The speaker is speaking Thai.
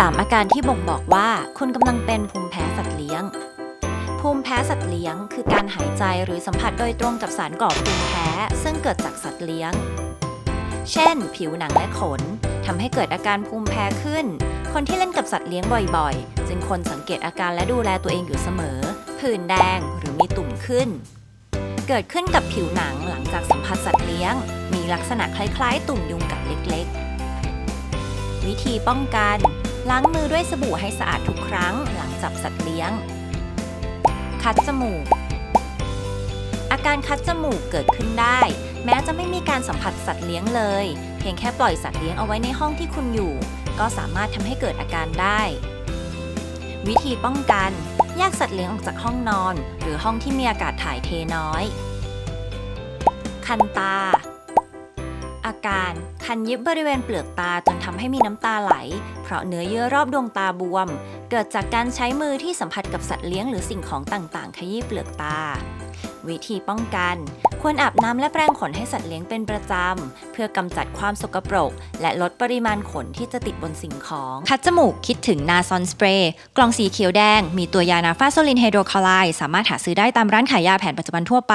3 อาการที่บ่งบอกว่าคุณกำลังเป็นภูมิแพ้สัตว์เลี้ยง ภูมิแพ้สัตว์เลี้ยง คือการหายใจหรือสัมผัสโดยตรงกับสารก่อภูมิแพ้ ซึ่งเกิดจากสัตว์เลี้ยง เช่น ผิวหนังและขนทำให้เกิดอาการภูมิแพ้ขึ้น คนที่เล่นกับสัตว์เลี้ยงบ่อยๆ จึงควรสังเกตอาการและดูแลตัวเองอยู่เสมอ ผื่นแดงหรือมีตุ่มขึ้น เกิดขึ้นกับผิวหนังหลังจากสัมผัสสัตว์เลี้ยง มีลักษณะคล้ายๆ ตุ่มยุงกัดเล็กๆ วิธีป้องกัน ล้างมือด้วยสบู่ให้สะอาดทุกครั้งหลังจับสัตว์เลี้ยง คัดจมูก อาการคัดจมูกเกิดขึ้นได้ แม้จะไม่มีการสัมผัสสัตว์เลี้ยงเลย เพียงแค่ปล่อยสัตว์เลี้ยงเอาไว้ในห้องที่คุณอยู่ ก็สามารถทำให้เกิดอาการได้ วิธีป้องกันแยกสัตว์เลี้ยงออกจากห้องนอน หรือห้องที่มีอากาศถ่ายเทน้อย คันตา อาการ คันยิบบริเวณเปลือกตาจนทำให้มีน้ำตาไหล เพราะเนื้อเยื่อรอบดวงตาบวม เกิดจากการใช้มือที่สัมผัสกับสัตว์เลี้ยงหรือสิ่งของต่างๆ ขยี้เปลือกตา วิธีป้องกัน ควรอาบน้ำและแปรงขนให้สัตว์เลี้ยงเป็นประจำ เพื่อกำจัดความสกปรก และลดปริมาณขนที่จะติดบนสิ่งของ คัดจมูกคิดถึงนาซอนสเปรย์กล่องสีเขียวแดง มีตัวยานาฟาโซลินไฮโดรคลอไรด์สามารถหาซื้อได้ตามร้านขายยาแผนปัจจุบันทั่วไป